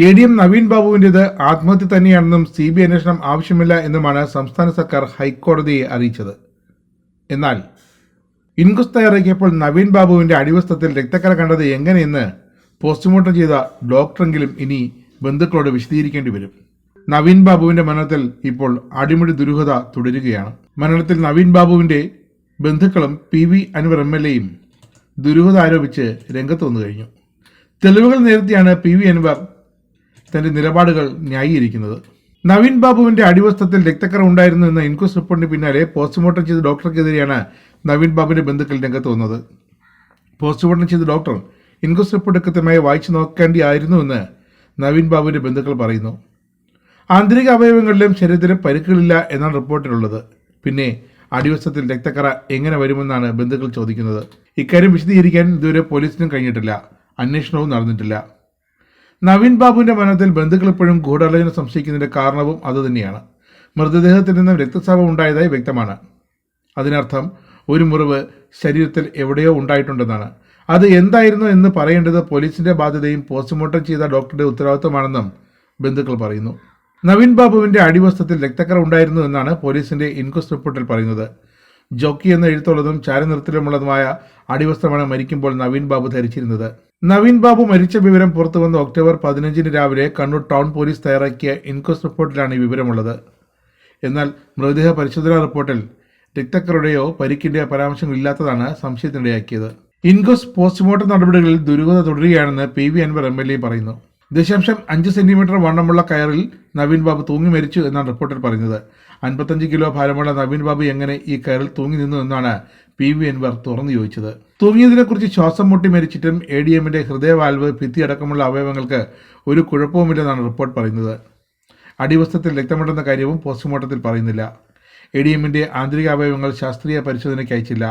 A D M Naveen ബാബുവിന്റേത് ആത്മഹത്യ തന്നെയാണെന്നും സി ബി അന്വേഷണം ആവശ്യമില്ല എന്നുമാണ് സംസ്ഥാന സർക്കാർ ഹൈക്കോടതിയെ അറിയിച്ചത്. എന്നാൽ ഇൻക്വസ്റ്റ് തയ്യാറാക്കിയപ്പോൾ നവീൻ ബാബുവിന്റെ അടിവസ്ത്രത്തിൽ രക്തക്കര കണ്ടത് എങ്ങനെയെന്ന് പോസ്റ്റ്മോർട്ടം ചെയ്ത ഡോക്ടറെങ്കിലും ഇനി ബന്ധുക്കളോട് വിശദീകരിക്കേണ്ടി വരും. നവീൻ ബാബുവിന്റെ മരണത്തിൽ ഇപ്പോൾ അടിമുടി ദുരൂഹത തുടരുകയാണ്. മരണത്തിൽ നവീൻ ബാബുവിന്റെ ബന്ധുക്കളും P V Anvar M L എയും ദുരൂഹത ആരോപിച്ച് രംഗത്ത് വന്നു കഴിഞ്ഞു. തെളിവുകൾ നേരത്തെയാണ് പി വി അൻവർ തന്റെ നിലപാടുകൾ ന്യായീകരിക്കുന്നത്. നവീൻ ബാബുവിന്റെ അടിവസ്ത്രത്തിൽ രക്തക്കറ ഉണ്ടായിരുന്നു എന്ന ഇൻക്വസ്റ്റ് റിപ്പോർട്ടിന് പിന്നാലെ പോസ്റ്റ്മോർട്ടം ചെയ്ത ഡോക്ടർക്കെതിരെയാണ് നവീൻ ബാബുവിന്റെ ബന്ധുക്കൾ രംഗത്ത് വന്നത്. പോസ്റ്റ്മോർട്ടം ചെയ്ത ഡോക്ടർ ഇൻക്വസ്റ്റ് റിപ്പോർട്ട് കൃത്യമായി വായിച്ചു നോക്കേണ്ടിയായിരുന്നുവെന്ന് നവീൻ ബാബുവിന്റെ ബന്ധുക്കൾ പറയുന്നു. ആന്തരിക അവയവങ്ങളിലും ശരീരത്തിലും പരുക്കുകളില്ല എന്നാണ് റിപ്പോർട്ടിലുള്ളത്. പിന്നെ അടിവസ്ത്രത്തിൽ രക്തക്കറ എങ്ങനെ വരുമെന്നാണ് ബന്ധുക്കൾ ചോദിക്കുന്നത്. ഇക്കാര്യം വിശദീകരിക്കാൻ ഇതുവരെ പോലീസിനും കഴിഞ്ഞിട്ടില്ല. അന്വേഷണവും നടന്നിട്ടില്ല. നവീൻ ബാബുവിന്റെ മരണത്തിൽ ബന്ധുക്കൾ ഇപ്പോഴും ഗൂഢാലോചന സംശയിക്കുന്നതിന്റെ കാരണവും അതുതന്നെയാണ് മൃതദേഹത്തിൽ നിന്നും രക്തസ്രാവം ഉണ്ടായതായി വ്യക്തമാണ്. അതിനർത്ഥം ഒരു മുറിവ് ശരീരത്തിൽ എവിടെയോ ഉണ്ടായിട്ടുണ്ടെന്നാണ്. അത് എന്തായിരുന്നു എന്ന് പറയേണ്ടത് പോലീസിന്റെ ബാധ്യതയും പോസ്റ്റ്മോർട്ടം ചെയ്ത ഡോക്ടറുടെ ഉത്തരവാദിത്തമാണെന്നും ബന്ധുക്കൾ പറയുന്നു. നവീൻ ബാബുവിന്റെ അടിവസ്ത്രത്തിൽ രക്തക്കറ ഉണ്ടായിരുന്നു എന്നാണ് പോലീസിന്റെ ഇൻക്വസ്റ്റ് റിപ്പോർട്ടിൽ പറയുന്നത്. ജോക്കി എന്ന എഴുത്തുള്ളതും ചാരനിറത്തിലുമുള്ളതുമായ അടിവസ്ത്രമാണ് മരിക്കുമ്പോൾ നവീൻ ബാബു ധരിച്ചിരുന്നത്. നവീൻ ബാബു മരിച്ച വിവരം പുറത്തു വന്ന ഒക്ടോബർ പതിനഞ്ചിന് രാവിലെ കണ്ണൂർ ടൗൺ പോലീസ് തയ്യാറാക്കിയ ഇൻക്വസ്റ്റ് റിപ്പോർട്ടിലാണ് ഈ വിവരമുള്ളത്. എന്നാൽ മൃതദേഹ പരിശോധനാ റിപ്പോർട്ടിൽ രക്തക്കറയുടെയോ പരിക്കിന്റെയോ പരാമർശങ്ങളില്ലാത്തതാണ് സംശയത്തിനിടയാക്കിയത്. ഇൻക്വസ്റ്റ് പോസ്റ്റ്മോർട്ടം നടപടികളിൽ ദുരൂഹത തുടരുകയാണെന്ന് P V Anvar M L A പറയുന്നു. ദശാംശം അഞ്ച് സെന്റിമീറ്റർ വണ്ണമുള്ള കയറിൽ നവീൻ ബാബു തൂങ്ങി മരിച്ചു എന്നാണ് റിപ്പോർട്ടിൽ പറയുന്നത്. അൻപത്തഞ്ച് കിലോ ഭാരമുള്ള നവീൻ ബാബു എങ്ങനെ ഈ കയറിൽ തൂങ്ങി നിന്നു എന്നാണ് പി വി എൻവർ തുറന്നു ചോദിച്ചത്. തൂങ്ങിയതിനെക്കുറിച്ച് ശ്വാസം മുട്ടി മരിച്ചിട്ടും എ ഡി എമ്മിന്റെ ഹൃദയവാൽവ് ഭിത്തി അടക്കമുള്ള അവയവങ്ങൾക്ക് ഒരു കുഴപ്പവുമില്ലെന്നാണ് റിപ്പോർട്ട് പറയുന്നത്. അടിവസ്ത്രത്തിൽ രക്തമുണ്ടെന്ന കാര്യവും പോസ്റ്റ്മോർട്ടത്തിൽ പറയുന്നില്ല. എ ഡി എമ്മിന്റെ ആന്തരിക അവയവങ്ങൾ ശാസ്ത്രീയ പരിശോധനയ്ക്ക് അയച്ചില്ല.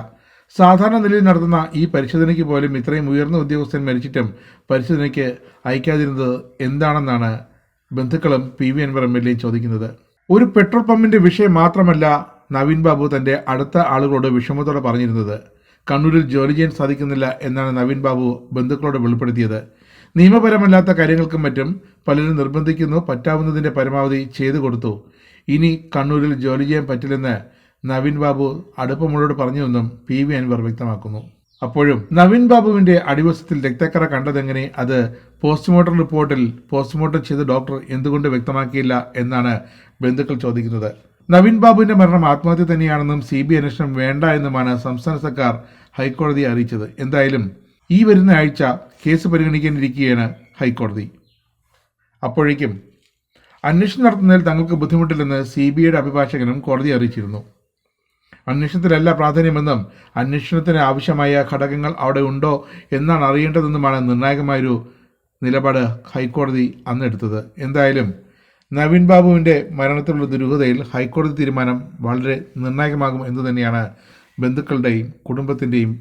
സാധാരണ നിലയിൽ നടത്തുന്ന ഈ പരിശോധനയ്ക്ക് പോലും ഇത്രയും ഉയർന്ന ഉദ്യോഗസ്ഥൻ മരിച്ചിട്ടും പരിശോധനയ്ക്ക് അയക്കാതിരുന്നത് എന്താണെന്നാണ് ബന്ധുക്കളും P V Anvar M L എയും ചോദിക്കുന്നത്. ഒരു പെട്രോൾ പമ്പിന്റെ വിഷയം മാത്രമല്ല നവീൻ ബാബു തന്റെ അടുത്ത ആളുകളോട് വിഷമത്തോടെ പറഞ്ഞിരുന്നത്. കണ്ണൂരിൽ ജോലി ചെയ്യാൻ സാധിക്കുന്നില്ല എന്നാണ് നവീൻ ബാബു ബന്ധുക്കളോട് വെളിപ്പെടുത്തിയത്. നിയമപരമല്ലാത്ത കാര്യങ്ങൾക്കും മറ്റും പലരും നിർബന്ധിക്കുന്നു പറ്റാവുന്നതിന്റെ പരമാവധി ചെയ്തു കൊടുത്തു. ഇനി കണ്ണൂരിൽ ജോലി ചെയ്യാൻ പറ്റില്ലെന്ന് നവീൻ ബാബു അടുപ്പമുള്ളോട് പറഞ്ഞുവെന്നും പി വി അൻവർ വ്യക്തമാക്കുന്നു. അപ്പോഴും നവീൻ ബാബുവിന്റെ അടിവശത്തിൽ രക്തക്കറ കണ്ടതെങ്ങനെ? അത് പോസ്റ്റ്മോർട്ടം റിപ്പോർട്ടിൽ പോസ്റ്റ്മോർട്ടം ചെയ്ത ഡോക്ടർ എന്തുകൊണ്ട് വ്യക്തമാക്കിയില്ല എന്നാണ് ബന്ധുക്കൾ ചോദിക്കുന്നത്. നവീൻ ബാബുവിന്റെ മരണം ആത്മഹത്യ തന്നെയാണെന്നും സി ബി അന്വേഷണം വേണ്ട എന്നുമാണ് സംസ്ഥാന സർക്കാർ ഹൈക്കോടതിയെ അറിയിച്ചത്. എന്തായാലും ഈ വരുന്ന ആഴ്ച കേസ് പരിഗണിക്കാനിരിക്കുകയാണ് ഹൈക്കോടതി. അപ്പോഴേക്കും അന്വേഷണം നടത്തുന്നതിൽ തങ്ങൾക്ക് ബുദ്ധിമുട്ടില്ലെന്ന് സി ബി ഐയുടെ അഭിഭാഷകനും കോടതി അറിയിച്ചിരുന്നു. അന്വേഷണത്തിലല്ല പ്രാധാന്യമെന്നും അന്വേഷണത്തിന് ആവശ്യമായ ഘടകങ്ങൾ അവിടെ ഉണ്ടോ എന്നാണ് അറിയേണ്ടതെന്നുമാണ് നിർണായകമായൊരു നിലപാട് ഹൈക്കോടതി അന്നെടുത്തത്. എന്തായാലും നവീൻ ബാബുവിന്റെ മരണത്തിലുള്ള ദുരൂഹതയിൽ ഹൈക്കോടതി തീരുമാനം വളരെ നിർണായകമാകും എന്ന് തന്നെയാണ് ബന്ധുക്കളുടെയും കുടുംബത്തിന്റെയും